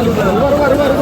വരും വരും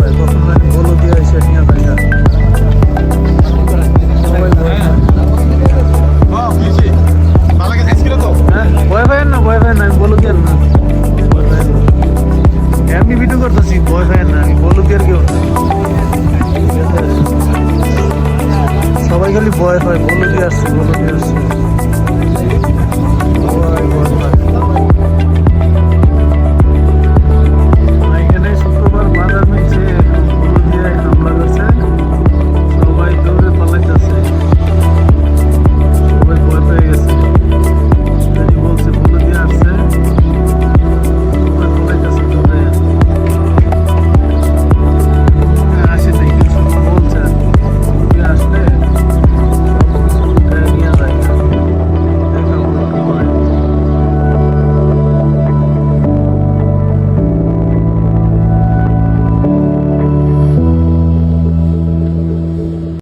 ভাই পছন্দ হয়নি গোলও দিয়ে এসে নিয়ে যাই না। আমি ভিডিও করতেছি বয় ফ্যান না, আমি বলুকের কেউ সবাই খালি বয় হয় বলুকি আসছে বলুকি